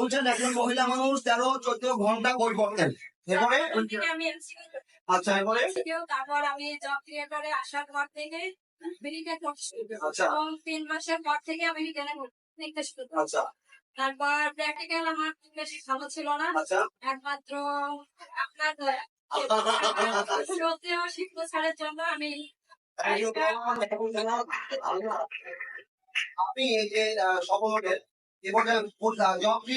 বলছেন একজন মহিলা মানুষ তেরো চোদ্দ ঘণ্টা বই পড়তেন এরপরে? আমি আচ্ছা এরপরে? তারপর আমি জব ক্রিয়েটরে আসার পর থেকে বিড়িটা। আচ্ছা। তিন মাসের পর থেকে আমি রিটার্নে নিতে শুরু আচ্ছা। তারপর প্র্যাকটিক্যাল আমার বেশি ভালো ছিল না। আচ্ছা। একমাত্র আপনার। শ্রদ্ধেয় শিক্ষক স্যারের জন্য আমি আপনি এই যে সকলের এবারে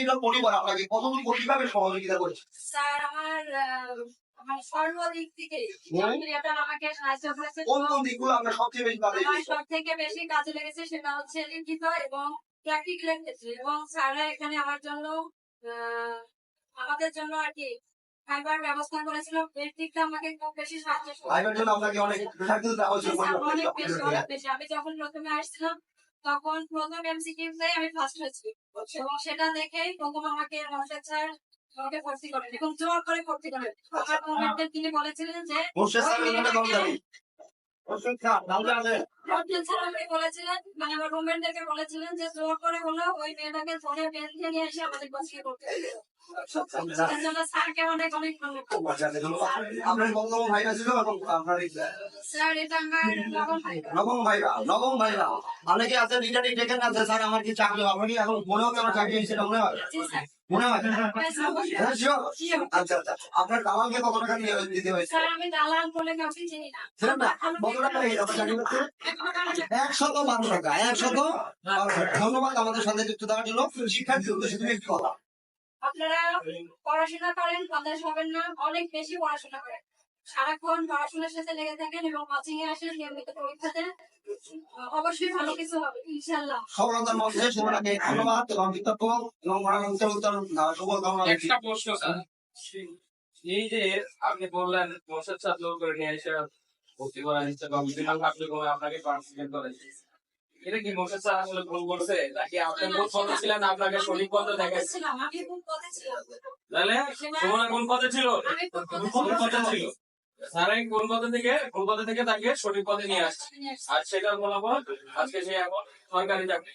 জব পরিবার আপনাকে। কতদিন কীভাবে সহযোগিতা করেছে? স্যার আমার আমার সর্বদিক থেকে আমাকে সাহায্য করেছে কোন কোন দিকগুলো আপনার সবচেয়ে বেশি কাজে আমার এসেছে? বেশি কাজে লেগেছে সেটা হচ্ছে লিখিত এবং প্র্যাকটিক্যাল ক্ষেত্রে। এবং স্যাররা এখানে আমার জন্য আমাদের জন্য আর কি খাইবার ব্যবস্থা করেছিল। এর দিকটা আমাকে খুব বেশি সাহায্য করেছে। ভাইবের জন্য আপনাকে অনেক প্রেশার দিতে দেওয়া হয়েছিল অনেক বেশি অনেক বেশি। আমি যখন প্রথমে আসছিলাম তখন প্রথম এমসিকিউতে আমি ফার্স্ট হয়েছি। এবং সেটা দেখেই প্রথম আমাকে রমেশ স্যার আমাকে ভর্তি করেন এবং জোর করে ভর্তি করেন। আমার কমেন্টে তিনি বলেছিলেন যে বলেছিলেন মানে আমার রুমমেটদেরকে বলেছিলেন যে জোর করে হলেও ওই মেয়েটাকে ধরে বেঁধে নিয়ে এসে আমাদের করতে জন্য স্যারকে অনেক অনেক ধন্যবাদ। আপনার বঙ্গবন্ধু ভাইরা ছিল এবং আপনার এই স্যার এটা আমার নবম ভাইরা নবম ভাইরা। অনেকে আছে রিটার্নিং ডেকে না স্যার আমার কি চাকরি হবে? কি এখন মনে হবে আমার চাকরি হয়েছে? মনে হয়। মনে হয়? ব্যাস অবশ্যই। হ্যাঁ, sure? আচ্ছা আচ্ছা। আপনার দালালকে কত টাকা দিতে হয়েছে? আমি দালাল বলে কাউকে চিনি না। কত টাকা এই আপনার চাকরি করতে একশত বারো টাকা একশত ধন্যবাদ আমাদের সাথে যুক্ত দেওয়ার জন্য। শিক্ষার্থী উদ্দেশ্যে তুমি একটু কথা আপনারা পড়াশোনা করেন হতাশ হবেন না অনেক বেশি পড়াশোনা করেন। সারাক্ষণ পড়াশোনার সাথে লেগে থাকেন এবং কোচিং এ আসেন নিয়মিত পরীক্ষাতে অবশ্যই ভালো কিছু হবে সফলতার মধ্যে সবাইকে ধন্যবাদ এবং কৃতজ্ঞ এবং উত্তর শুভকামনা একটা প্রশ্ন স্যার। এই যে আপনি বললেন বছর চার লোক করে নিয়ে এসে ভর্তি করা নিচ্ছে বা বিভিন্ন আপনাকে পার্টিসিপেট করেছে এটা কি স্যার আসলে ভুল করছে নাকি আপনি ভুল পথে ছিলেন আপনাকে সঠিক পথে দেখাচ্ছে আমি খুব পথে ছিলাম। তাহলে তোমার কোন পথে ছিল? আমি পথে কোন পথে ছিলাম। ছিল? স্যার কোন পথে থেকে কোন পথে থেকে তাকে সঠিক পথে নিয়ে আসছে আর সেটার ফলাফল আজকে সে এখন সরকারি চাকরি